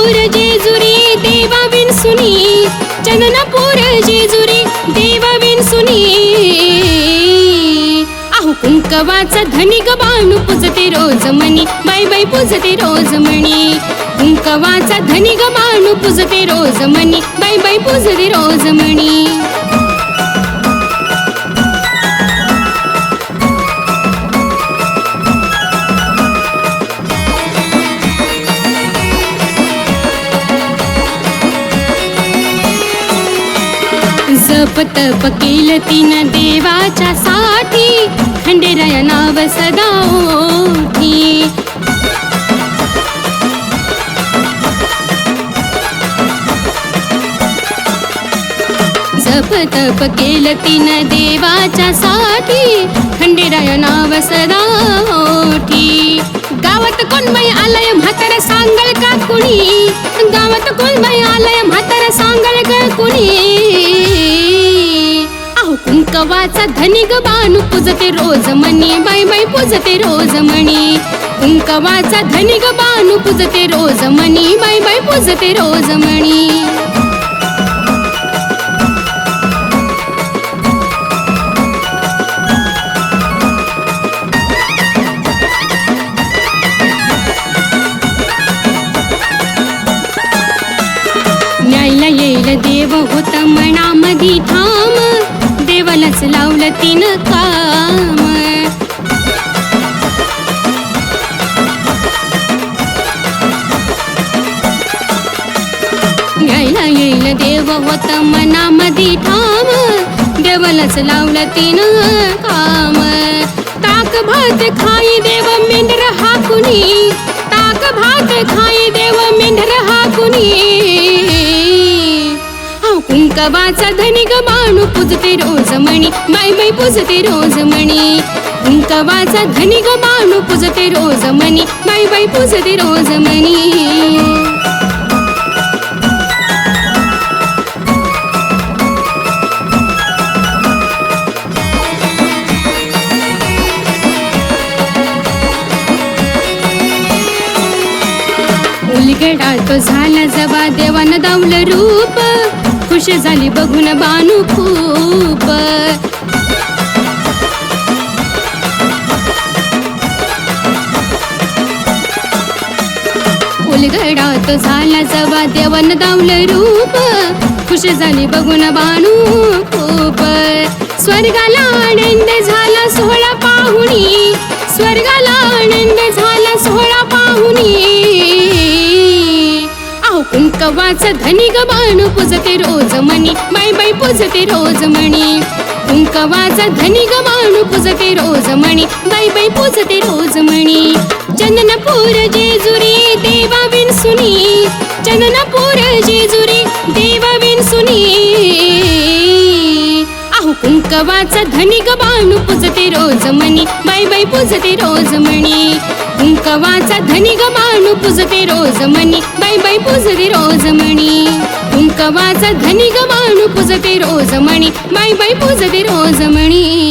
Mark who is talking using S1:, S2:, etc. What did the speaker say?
S1: चंदनपूर जेजुरी देवा विनसुनी चंदनपूर जेजुरी देवा विनसुनी आहो कुंकवाचा धनिक बाणू पुजते रोज मनी. बाई बाई पुजते रोज मणी कुंकवाचा धनिक बाणू पुजते रोज मनी. बाई बाई पुजते रोज मणी पत तप तीन तिनं देवाच्या साठी. खंडेराया नाव सदा ओठी. जप तप केल तीन देवाच्या साठी. खंडेराया नाव सदा ओठी. गावात कोण बाई आलय म्हातारा सांगल का कुणी? गावात कोण बाई कुंकवाचा धनिक बानू पुजते रोज मणी बाई बाई पूजते रोज मणी कुंकवाचा धनिक बानू पूजते रोज मणी बाई बाई पूजते रोज मणी न्यायला येईल देव होत मनामधी ठाम. देवालाच लावलं तिनं काम. यायला येईल देव होत मनामधी ठाम. देवालाच लावलं तिनं काम. ताक भात खाई देव मेंढर हा कुणी ताक भात खाई देव मेंढर हा कुणी अहो, धनी धनिक बाणू पूजते रोज मणी. बाई बाई पूजते रोज मणी. कुंकवाचा धनिक बाणू पुजते रोज मणी. बाई बाई पूजते रोज मणी. उलगडा तो झाला जबा देवानं दावलं रूप. खुश झाली बघून बानू खूप. उलगडात झाला जबा देवन दावलं रूप. खुश झाली बघून बानू खूप. स्वर्गाला आनंद झाला सोहळा पाहुणी. स्वर्गाला आनंद कुंकवाचा धनिक बाणू पूजते रोज मणी बाई बाई पुजते रोज मणी कुंकवाचा धनिक बाणू पूजते रोज मणी बाई बाई पूजते रोज मणी चंदनपूर जेजुरी देवा विनसुनी चंदनपूर जेजुरी देवा विनसुनी सुनी. कुंकवाचा धनिक बाणू पुजते रोज मनी. बाई बाई पुजते रोज मणी कुंकवाचा धनिक बाणू पुजते रोज मनी. बाई बाई पुजते रोज मणी कुंकवाचा धनिक बाणू पुजते रोज मणी बाई बाई पुजते रोज मणी